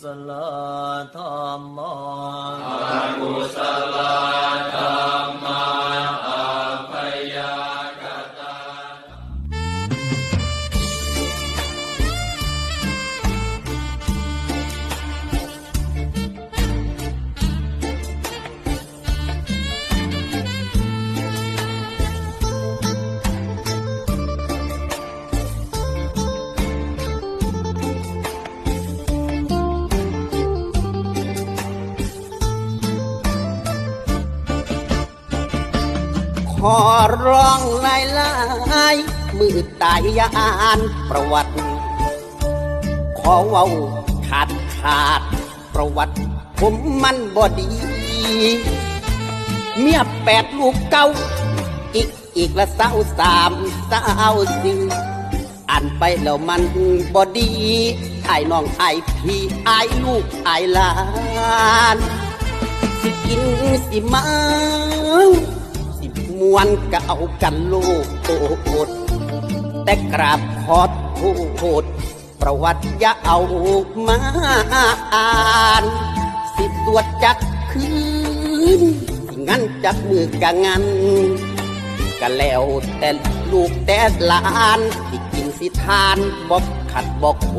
สลาธรรมากุศลธรรม อร้องลายลายมือตายยาอ่านประวัติ ขอเว้าขาดขาดประวัติ ผมมันบอดี เมียแปดลูกเก้า อีกอีกละสาวสามสาวสี่อ่านไปแล้วมันบอดีไอ้น้องไอ้พี่ไอ้ลูกไอ้หลาน สิกินสิมา มวนก็เอากันโลกโอดแต่กราบขอโทษประวัติอย่าเอามาอ่าน สิตรวจจักคืนงั้นจักมือกะงันก็แล้วแต่ลูกแต่หลานที่กินสิทานบอกขัดบอกห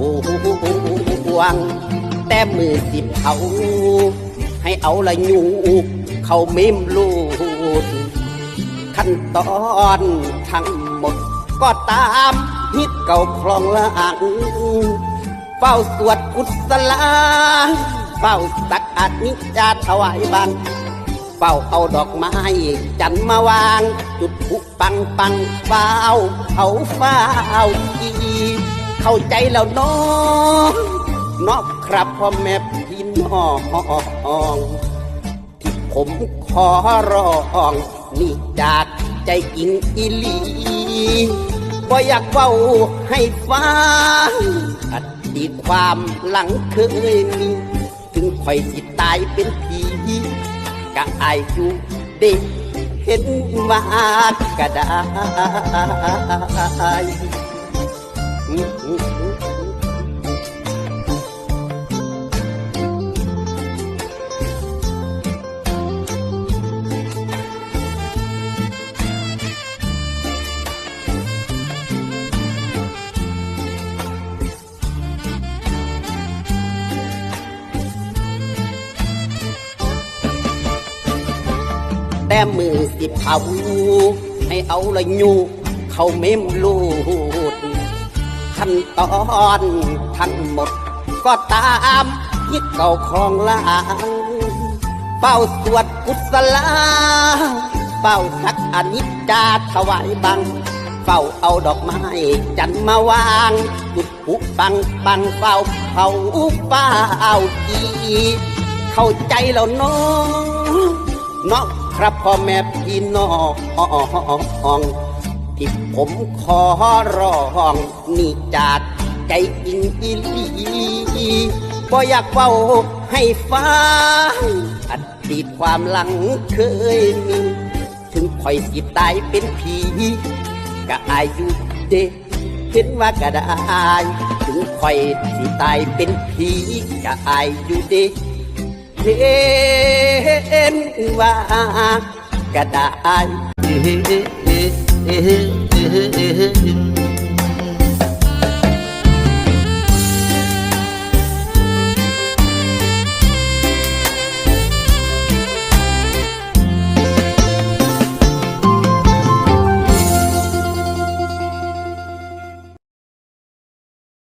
วง แต่มือสิเผาให้เอาละยูเขาเมมลูด ขั้นตอนทั้งหมด ก็ตามฮิตเก่าคลองละอ่างเฝ้าสวดกุศลาเฝ้าสักอานิจจาถวายบังเฝ้าเอาดอกไม้จันมาวาง จุดผุปังปังเฝ้าเขาเฝ้าอีเข้าใจแล้วน้องนอกครับพ่อแม่พี่น้องที่ผมขอร้อง นี่จากใจจริงอีหลีบ่อยากเว้าให้ฟังอดีตความหลังเคยมีถึงข่อยสิตายเป็นผีกะอายอยู่เด็กเห็นว่าก็ได้ แต่มือสิเผาให้เอาละยูเขาเมมลูดขั้นตอนทั้งหมด ก็ตามยึดเก่าครองลางเป้าสวดกุศลาเป้าสักอนิจจาถวายบังเฝ้าเอาดอกไม้จันมาวางจุดผุปังปังเฝ้าเผาเฝ้าอีเข้าใจแล้วน้อง เนาะครับพ่อแม่พี่น้องที่ผมขอร้องนี่จาก ใจจริงอีลีบ่อยากเฝ้าให้ฟังอดีตความหลังเคยมี ถึงข่อยสิตายเป็นผีก็อายุเด็กเห็นว่าก็ได้ถึงข่อยสิตายเป็นผีก็อายุเด็ก เห็นว่าก็ได้